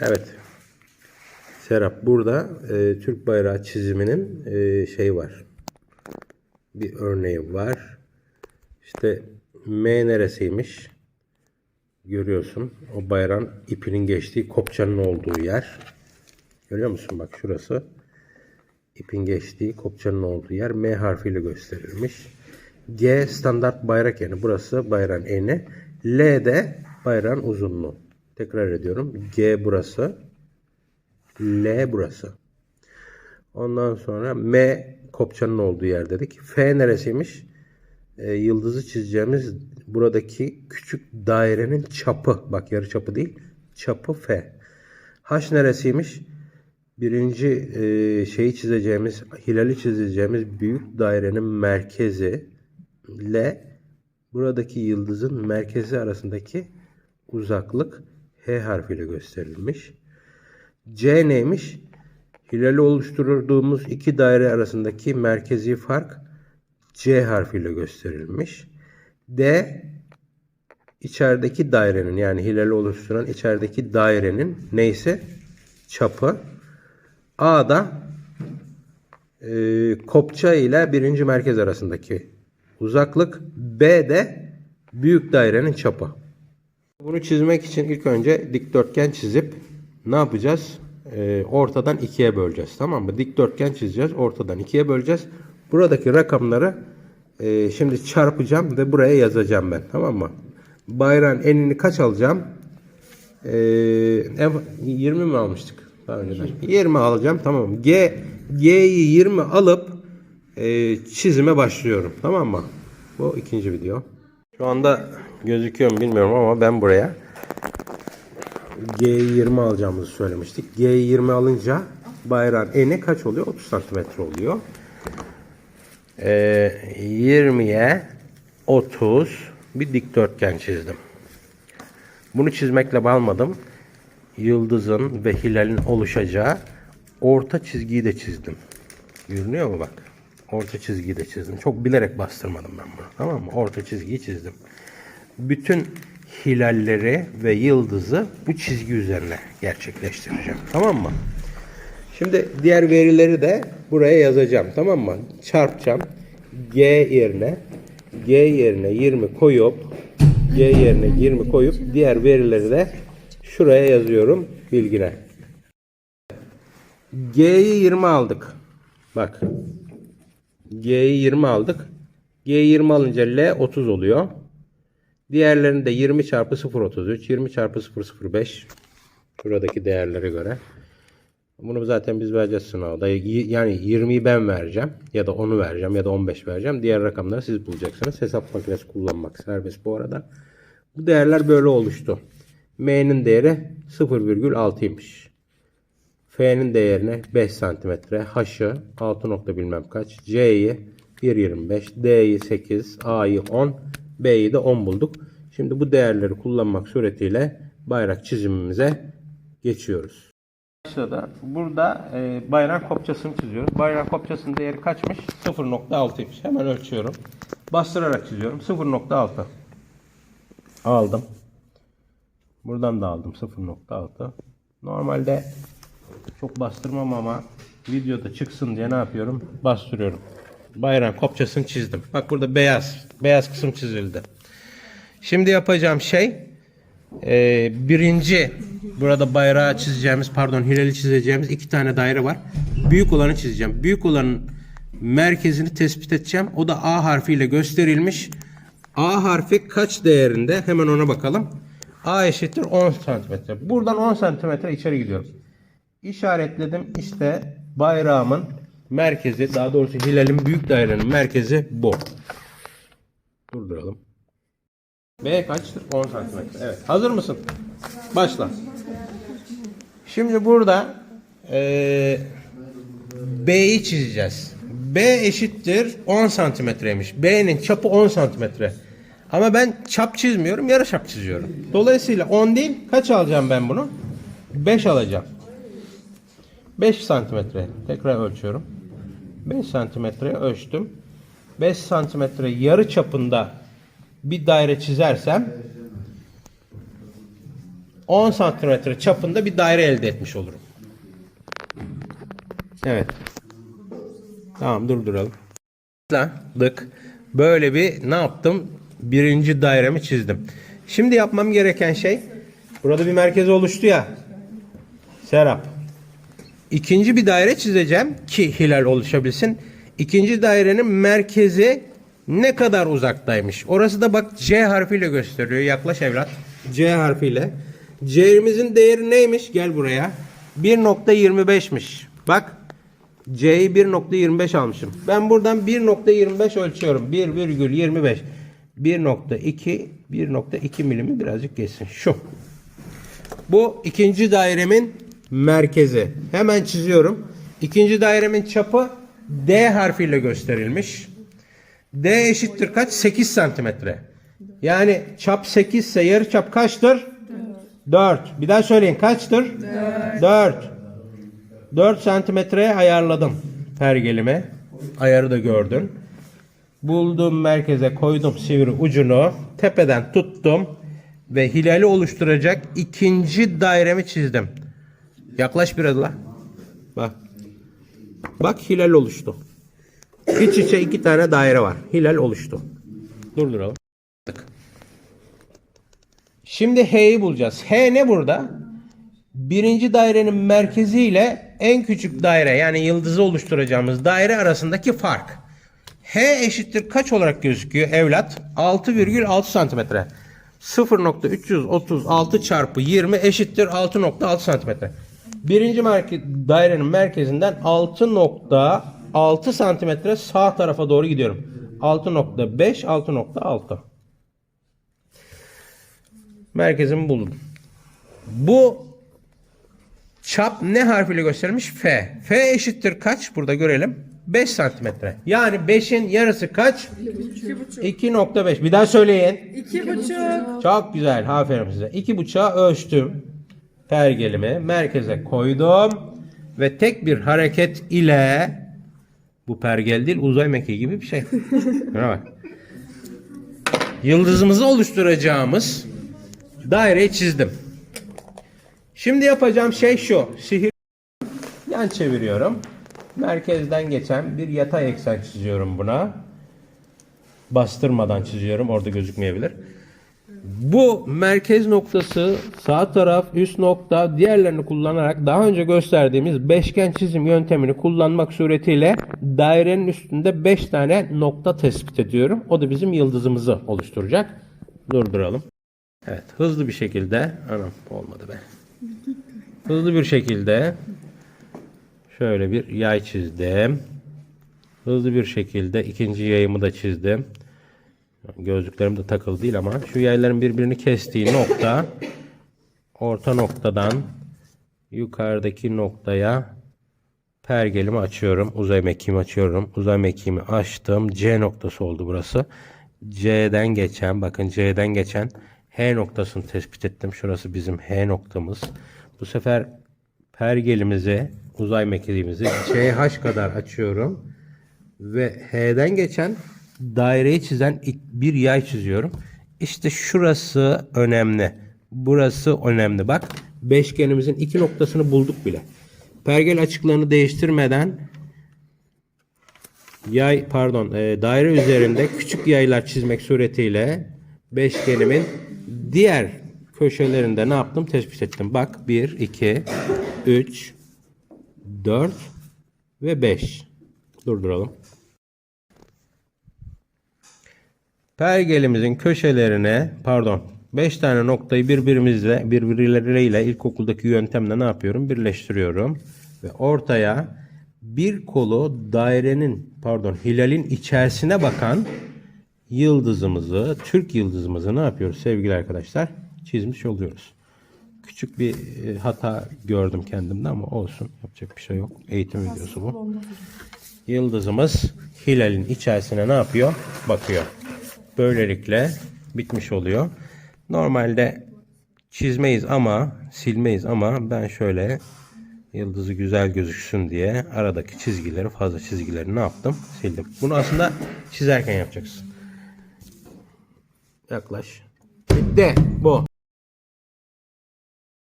Evet. Serap burada e, Türk bayrağı çiziminin e, şey var. Bir örneği var. İşte M neresiymiş? Görüyorsun. O bayrağın ipinin geçtiği kopçanın olduğu yer. Görüyor musun? Bak şurası. İpin geçtiği kopçanın olduğu yer M harfiyle gösterilmiş. G standart bayrak eni. Burası bayrağın eni. L de bayrağın uzunluğu. Tekrar ediyorum. G burası. L burası. Ondan sonra M kopçanın olduğu yer dedik. F neresiymiş? Ee, yıldızı çizeceğimiz buradaki küçük dairenin çapı. Bak yarı çapı değil. Çapı F. H neresiymiş? Birinci e, şeyi çizeceğimiz, hilali çizeceğimiz büyük dairenin merkezi L. Buradaki yıldızın merkezi arasındaki uzaklık H harfiyle gösterilmiş. C neymiş? Hilali oluşturduğumuz iki daire arasındaki merkezi fark C harfiyle gösterilmiş. D içerideki dairenin yani hilali oluşturan içerideki dairenin neyse çapı. A da e, kopça ile birinci merkez arasındaki uzaklık. B de büyük dairenin çapı. Bunu çizmek için ilk önce dikdörtgen çizip ne yapacağız? Ee, ortadan ikiye böleceğiz. Tamam mı? Dikdörtgen çizeceğiz. Ortadan ikiye böleceğiz. Buradaki rakamları e, şimdi çarpacağım ve buraya yazacağım ben. Tamam mı? Bayrağın enini kaç alacağım? Ee, en- 20 mi almıştık? Daha önceden. 20 alacağım. Tamam? G, G'yi 20 alıp e, çizime başlıyorum. Tamam mı? Bu ikinci video. Şu anda gözüküyor mu bilmiyorum ama ben buraya G20 alacağımızı söylemiştik. G20 alınca bayrağın eni kaç oluyor? 30 santimetre oluyor. Ee, 20'ye 30 bir dikdörtgen çizdim. Bunu çizmekle balmadım. Yıldızın ve hilalin oluşacağı orta çizgiyi de çizdim. Görünüyor mu bak? Orta çizgiyi de çizdim. Çok bilerek bastırmadım ben bunu. Tamam mı? Orta çizgiyi çizdim. Bütün hilalleri ve yıldızı bu çizgi üzerine gerçekleştireceğim. Tamam mı? Şimdi diğer verileri de buraya yazacağım. Tamam mı? Çarpacağım. G yerine G yerine 20 koyup G yerine 20 koyup diğer verileri de şuraya yazıyorum bilgine. G'yi 20 aldık. Bak. G'yi 20 aldık. G'yi 20 alınca L 30 oluyor. Diğerlerini de 20 çarpı 0.33, 20 çarpı 0.05 şuradaki değerlere göre. Bunu zaten biz vereceğiz sınavda. Yani 20'yi ben vereceğim ya da 10'u vereceğim ya da 15 vereceğim. Diğer rakamları siz bulacaksınız. Hesap makinesi kullanmak serbest bu arada. Bu değerler böyle oluştu. M'nin değeri 0,6'ymış. F'nin değerine 5 santimetre, H'ı 6 nokta bilmem kaç, C'yi 1.25, D'yi 8, A'yı 10, B'yi de 10 bulduk. Şimdi bu değerleri kullanmak suretiyle bayrak çizimimize geçiyoruz. Başladı. Burada e, bayrak kopçasını çiziyoruz. Bayrak kopçasının değeri kaçmış? 0.6'ymış. Hemen ölçüyorum. Bastırarak çiziyorum. 0.6. Aldım. Buradan da aldım 0.6. Normalde çok bastırmam ama videoda çıksın diye ne yapıyorum? Bastırıyorum. Bayrağın kopçasını çizdim. Bak burada beyaz. Beyaz kısım çizildi. Şimdi yapacağım şey e, birinci burada bayrağı çizeceğimiz pardon hilali çizeceğimiz iki tane daire var. Büyük olanı çizeceğim. Büyük olanın merkezini tespit edeceğim. O da A harfiyle gösterilmiş. A harfi kaç değerinde? Hemen ona bakalım. A eşittir 10 santimetre. Buradan 10 santimetre içeri gidiyorum. İşaretledim. İşte bayrağımın merkezi, daha doğrusu hilalin büyük dairenin merkezi bu. Durduralım. B kaçtır? 10 santimetre. Evet. Hazır mısın? Başla. Şimdi burada eee B'yi çizeceğiz. B eşittir 10 santimetreymiş. B'nin çapı 10 santimetre. Ama ben çap çizmiyorum, yarı çap çiziyorum. Dolayısıyla 10 değil, kaç alacağım ben bunu? 5 alacağım. 5 santimetre. Tekrar ölçüyorum. 5 santimetre ölçtüm. 5 santimetre yarı çapında bir daire çizersem 10 santimetre çapında bir daire elde etmiş olurum. Evet. Tamam durduralım. Dık. Böyle bir ne yaptım? Birinci dairemi çizdim. Şimdi yapmam gereken şey burada bir merkez oluştu ya. Serap. İkinci bir daire çizeceğim ki hilal oluşabilsin. İkinci dairenin merkezi ne kadar uzaktaymış. Orası da bak C harfiyle gösteriyor. Yaklaş evlat. C harfiyle. C'imizin değeri neymiş? Gel buraya. 1.25'miş. Bak C'yi 1.25 almışım. Ben buradan 1.25 ölçüyorum. 1,25. 1.2 1.2 milimi birazcık geçsin. Şu. Bu ikinci dairemin merkezi. Hemen çiziyorum. İkinci dairemin çapı D harfiyle gösterilmiş. D eşittir kaç? 8 santimetre. Yani çap 8 ise yarı çap kaçtır? 4. Bir daha söyleyin kaçtır? 4. 4. 4 santimetreye ayarladım pergelimi. Ayarı da gördün. Buldum merkeze koydum sivri ucunu. Tepeden tuttum. Ve hilali oluşturacak ikinci dairemi çizdim. Yaklaş biraz la. Bak. Bak hilal oluştu. İç içe iki tane daire var. Hilal oluştu. Durduralım. Şimdi H'yi bulacağız. H ne burada? Birinci dairenin merkezi ile en küçük daire yani yıldızı oluşturacağımız daire arasındaki fark. H eşittir kaç olarak gözüküyor evlat? 6,6 santimetre. 0.336 çarpı 20 eşittir 6.6 santimetre. Birinci merke dairenin merkezinden 6.6 santimetre sağ tarafa doğru gidiyorum. 6.5 6.6 Merkezimi buldum. Bu çap ne harfiyle gösterilmiş? F. F eşittir kaç? Burada görelim. 5 santimetre. Yani 5'in yarısı kaç? 2.5. Bir daha söyleyin. İki buçuk. Çok güzel. Aferin size. İki buçuğa ölçtüm. Pergelimi merkeze koydum. Ve tek bir hareket ile bu pergel değil uzay mekiği gibi bir şey. Bak. Yıldızımızı oluşturacağımız daireyi çizdim. Şimdi yapacağım şey şu. Sihir yan çeviriyorum. Merkezden geçen bir yatay eksen çiziyorum buna. Bastırmadan çiziyorum. Orada gözükmeyebilir. Bu merkez noktası sağ taraf üst nokta diğerlerini kullanarak daha önce gösterdiğimiz beşgen çizim yöntemini kullanmak suretiyle dairenin üstünde 5 tane nokta tespit ediyorum. O da bizim yıldızımızı oluşturacak. Durduralım. Evet hızlı bir şekilde anam olmadı be. Hızlı bir şekilde şöyle bir yay çizdim. Hızlı bir şekilde ikinci yayımı da çizdim. Gözlüklerim de takılı değil ama şu yayların birbirini kestiği nokta orta noktadan yukarıdaki noktaya pergelimi açıyorum. Uzay mekiğimi açıyorum. Uzay mekiğimi açtım. C noktası oldu burası. C'den geçen bakın C'den geçen H noktasını tespit ettim. Şurası bizim H noktamız. Bu sefer pergelimizi uzay mekiğimizi CH kadar açıyorum ve H'den geçen daireyi çizen bir yay çiziyorum. İşte şurası önemli. Burası önemli. Bak beşgenimizin iki noktasını bulduk bile. Pergel açıklarını değiştirmeden yay pardon e, daire üzerinde küçük yaylar çizmek suretiyle beşgenimin diğer köşelerinde ne yaptım tespit ettim. Bak 1, 2, 3, 4 ve 5. Durduralım. Pergelimizin köşelerine pardon 5 tane noktayı birbirimizle birbirleriyle ilkokuldaki yöntemle ne yapıyorum? Birleştiriyorum ve ortaya bir kolu dairenin pardon hilalin içerisine bakan yıldızımızı, Türk yıldızımızı ne yapıyoruz sevgili arkadaşlar? Çizmiş oluyoruz. Küçük bir e, hata gördüm kendimde ama olsun. Yapacak bir şey yok. Eğitim videosu bu. Yıldızımız hilalin içerisine ne yapıyor? Bakıyor. Böylelikle bitmiş oluyor. Normalde çizmeyiz ama silmeyiz ama ben şöyle yıldızı güzel gözüksün diye aradaki çizgileri fazla çizgileri ne yaptım? Sildim. Bunu aslında çizerken yapacaksın. Yaklaş. Bitti. Bu.